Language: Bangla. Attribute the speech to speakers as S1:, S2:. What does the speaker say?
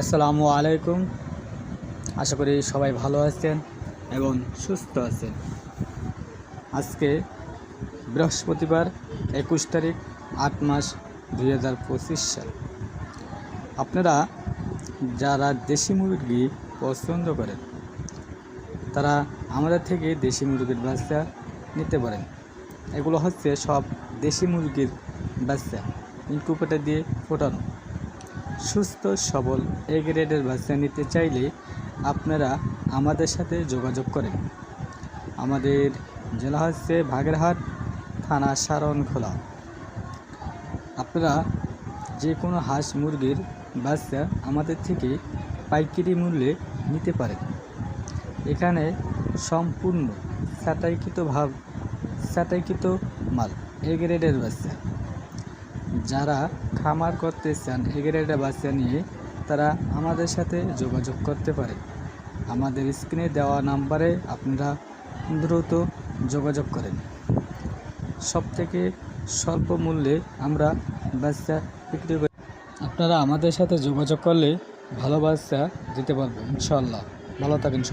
S1: আসসালামু আলাইকুম। আশা করি সবাই ভালো আছেন এবং সুস্থ আছেন। আজকে বৃহস্পতিবার একুশ তারিখ, আট মাস দুই হাজার পঁচিশ সাল। আপনারা যারা দেশি মুরগি পছন্দ করেন, তারা আমাদের থেকে দেশি মুরগির বাচ্চা নিতে পারেন। এগুলো হচ্ছে সব দেশি মুরগির বাচ্চা। ইনকুবেটার দিয়ে ফোটানো। সুস্থ, সবল এ গ্রেডের বাচ্চা নিতে চাইলে আপনারা আমাদের সাথে যোগাযোগ করেন। আমাদের জেলা হচ্ছে বাগেরহাট, থানা সারণখোলা। আপনারা যে কোনো হাঁস মুরগির বাচ্চা আমাদের থেকে পাইকারি মূল্যে নিতে পারেন। এখানে সম্পূর্ণ স্যাটাইকৃত ভাব, স্যাটাইকৃত মাল এ গ্রেডের বাচ্চা। যারা খামার করতে চান এ গ্রেডের বাচ্চা নিয়ে তারা আমাদের সাথে যোগাযোগ করতে পারে। আমাদের স্ক্রিনে দেওয়া নাম্বারে আপনারা দ্রুত যোগাযোগ করেন। সব থেকে স্বল্প মূল্যে আমরা বাচ্চা বিক্রি করি। আপনারা আমাদের সাথে যোগাযোগ করলে ভালো বাচ্চা দিতে পারবেন ইনশাল্লাহ ভালো থাকেন সব